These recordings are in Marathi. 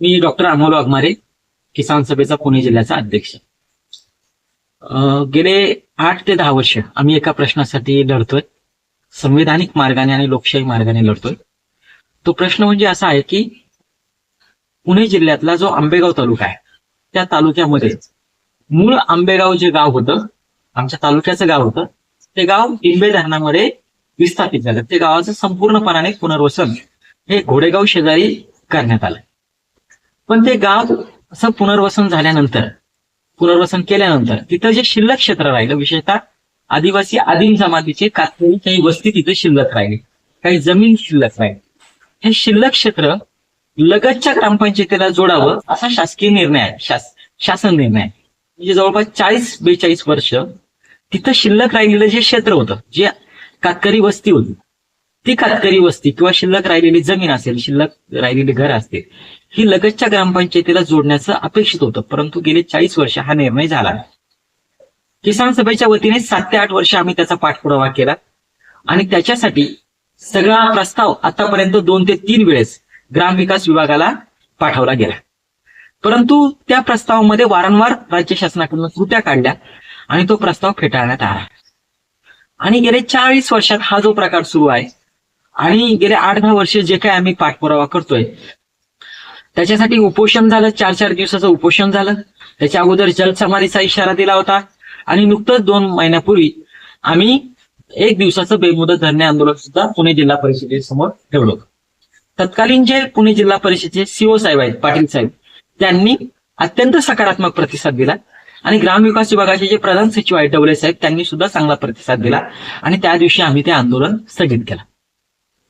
मी डॉक्टर अमोल वाघमारे किसान सभेचा पुणे जिल्ह्याचा अध्यक्ष. गेले आठ ते दहा वर्ष आम्ही एका प्रश्नासाठी लढतोय. संविधानिक मार्गाने आणि लोकशाही मार्गाने लढतोय. तो प्रश्न म्हणजे असा आहे की पुणे जिल्ह्यातला जो आंबेगाव तालुका आहे त्या तालुक्यामध्ये मूळ आंबेगाव जे गाव होतं आमच्या तालुक्याचं गाव होतं ते गाव इंबे धरणामध्ये विस्थापित झालं. ते गावाचं संपूर्णपणाने पुनर्वसन हे घोडेगाव शेजारी करण्यात आलं. पण ते गाव असं पुनर्वसन झाल्यानंतर पुनर्वसन केल्यानंतर तिथं जे शिल्लक क्षेत्र राहिलं विशेषतः आदिवासी आदिम जमातीचे कातकरी काही वस्ती तिथे शिल्लक राहिली. काही जमीन शिल्लक राहिली. हे शिल्लक क्षेत्र लगतच्या ग्रामपंचायतीला जोडावं असा शासकीय निर्णय आहे. शास शासन निर्णय म्हणजे जवळपास चाळीस बेचाळीस वर्ष तिथं शिल्लक राहिलेलं जे क्षेत्र होतं जे कातकरी वस्ती होती ती कातकरी वस्ती किंवा शिल्लक राहिलेली जमीन असेल शिल्लक राहिलेली घर असतील ही लगतच्या ग्रामपंचायतीला जोडण्याचं अपेक्षित होतं. परंतु गेले चाळीस वर्ष हा निर्णय झाला. किसान सभेच्या वतीने सात ते आठ वर्ष आम्ही त्याचा पाठपुरावा केला. आणि त्याच्यासाठी सगळा प्रस्ताव आतापर्यंत दोन ते तीन वेळेस ग्रामविकास विभागाला पाठवला गेला. परंतु त्या प्रस्तावामध्ये वारंवार राज्य शासनाकडून त्रुट्या काढल्या आणि तो प्रस्ताव फेटाळण्यात आला. आणि गेले चाळीस वर्षात हा जो प्रकार सुरू आहे आणि गेले आठ दहा वर्ष जे काय आम्ही पाठपुरावा करतोय त्याच्यासाठी उपोषण झालं चार चार दिवसाचं उपोषण झालं. त्याच्या अगोदर जलसमाधीचा इशारा दिला होता. आणि नुकतंच दोन महिन्यापूर्वी आम्ही एक दिवसाचं बेमुदत धरणे आंदोलन सुद्धा पुणे जिल्हा परिषदेसमोर ठेवलं होतं. तत्कालीन जे पुणे जिल्हा परिषदेचे सीओ साहेब आहेत पाटील साहेब त्यांनी अत्यंत सकारात्मक प्रतिसाद दिला. आणि ग्रामविकास विभागाचे जे प्रधान सचिव आहेत डवले साहेब त्यांनी सुद्धा चांगला प्रतिसाद दिला. आणि त्या दिवशी आम्ही ते आंदोलन स्थगित केलं.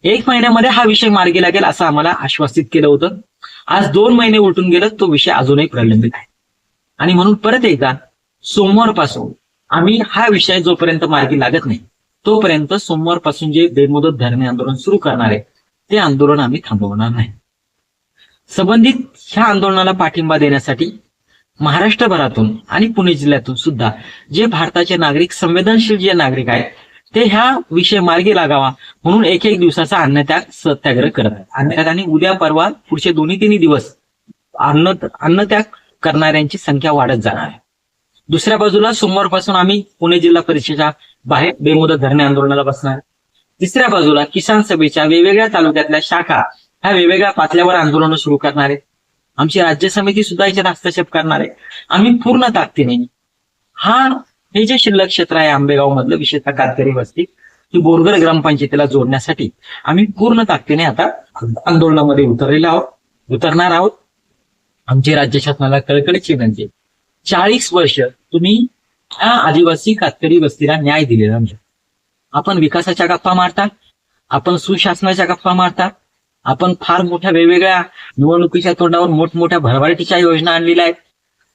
एक महिन्यामध्ये हा विषय मार्गी लागेल असं आम्हाला आश्वासित केलं होतं. आज दोन महिने उलटून गेलं तो विषय अजूनही प्रलंबित आहे. आणि म्हणून परत एकदा सोमवारपासून आम्ही हा विषय जोपर्यंत मार्गी लागत नाही तोपर्यंत सोमवारपासून जे बेमुदत धरणे आंदोलन सुरू करणार आहे ते आंदोलन आम्ही थांबवणार नाही. संबंधित ह्या आंदोलनाला पाठिंबा देण्यासाठी महाराष्ट्रभरातून आणि पुणे जिल्ह्यातून सुद्धा जे भारताचे नागरिक संवेदनशील जे नागरिक आहेत ते ह्या विषय मार्गी लागावा म्हणून एक एक दिवसाचा अन्नत्याग सत्याग्रह करत आहेत. अन्नत्याग आणि उद्या परवा पुढचे दोन्ही तिन्ही दिवस अन्न अन्नत्याग करणाऱ्यांची संख्या वाढत जाणार आहे. दुसऱ्या बाजूला सोमवारपासून आम्ही पुणे जिल्हा परिषदेच्या बाहेर बेमुदत धरणे आंदोलनाला बसणार तिसऱ्या बाजूला किसान सभेच्या वेगवेगळ्या तालुक्यातल्या शाखा ह्या वेगवेगळ्या पातळ्यावर आंदोलनं सुरू करणार आहेत. आमची राज्य समिती सुद्धा याच्यात हस्तक्षेप करणार आहे. आम्ही पूर्ण ताकदीने हा हे जे शिल्लक क्षेत्र आहे आंबेगाव मधलं विशेषतः कातकरी वस्ती ही बोरगर ग्रामपंचायतीला जोडण्यासाठी आम्ही पूर्ण ताकदीने आता आंदोलनामध्ये उतरलेलो आहोत. उतरणार आहोत. आमची राज्य शासनाला कळकळीची विनंती चाळीस वर्ष तुम्ही या आदिवासी कातकरी वस्तीला न्याय दिलेला म्हणजे आपण विकासाच्या गप्पा मारता आपण सुशासनाच्या गप्पा मारता आपण फार मोठ्या वेगवेगळ्या निवडणुकीच्या तोंडावर मोठमोठ्या भरभराटीच्या योजना आणलेल्या आहेत.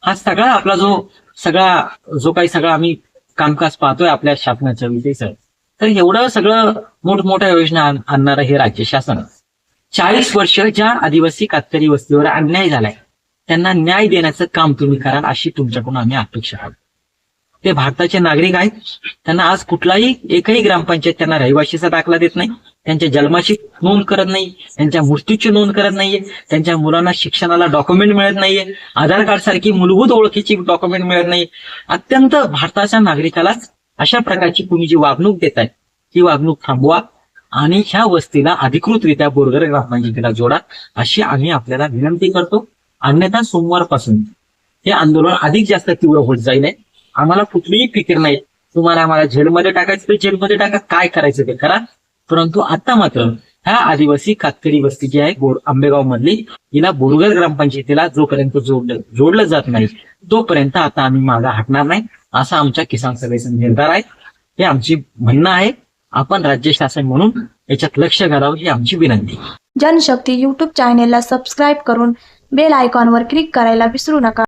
हा सगळा आपला जो सगळा जो काही सगळा आम्ही कामकाज पाहतोय आपल्या शासनाच्या विषयीचं तर एवढं सगळं मोठमोठ्या योजना आणणार आणणारं हे राज्य शासन. चाळीस वर्ष ज्या आदिवासी कातकरी वस्तीवर अन्याय झालाय त्यांना न्याय देण्याचं काम तुम्ही कराल अशी तुमच्याकडून आम्ही अपेक्षा आहोत. ते भारताचे नागरिक आहेत. त्यांना आज कुठलाही एकही ग्रामपंचायत त्यांना रहिवाशीचा दाखला देत नाही. त्यांच्या जन्माची नोंद करत नाही. त्यांच्या मृत्यूची नोंद करत नाहीये. त्यांच्या मुलांना शिक्षणाला डॉक्युमेंट मिळत नाहीये. आधार कार्ड सारखी मूलभूत ओळखीची डॉक्युमेंट मिळत नाही. अत्यंत भारताच्या नागरिकालाच अशा प्रकारची तुम्ही जी वागणूक देताय ही वागणूक थांबवा आणि ह्या वस्तीला अधिकृतरित्या बोरगर ग्रामपंचायतीला जोडा अशी आम्ही आपल्याला विनंती करतो. अन्यथा सोमवारपासून हे आंदोलन अधिक जास्त तीव्र होत जाईल आम्हाला कुठलीही फिकीर नाही. तुम्हाला आम्हाला झेलमध्ये टाकायचं तर जेलमध्ये टाका. काय करायचं ते करा. परंतु आता मात्र ह्या आदिवासी कातकरी वस्ती जी आहे आंबेगाव मधली. हिला बोरगर ग्रामपंचायतीला जोपर्यंत जोडलं जोडलं जात नाही तोपर्यंत आता आम्ही मागा हटणार नाही असा आमच्या किसान सभेचा निर्धार आहे हे आमची म्हणणं आहे. आपण राज्य शासन म्हणून याच्यात लक्ष घालावं ही आमची विनंती. जनशक्ती युट्यूब चॅनेलला सबस्क्राईब करून बेल आयकॉनवर क्लिक करायला विसरू नका.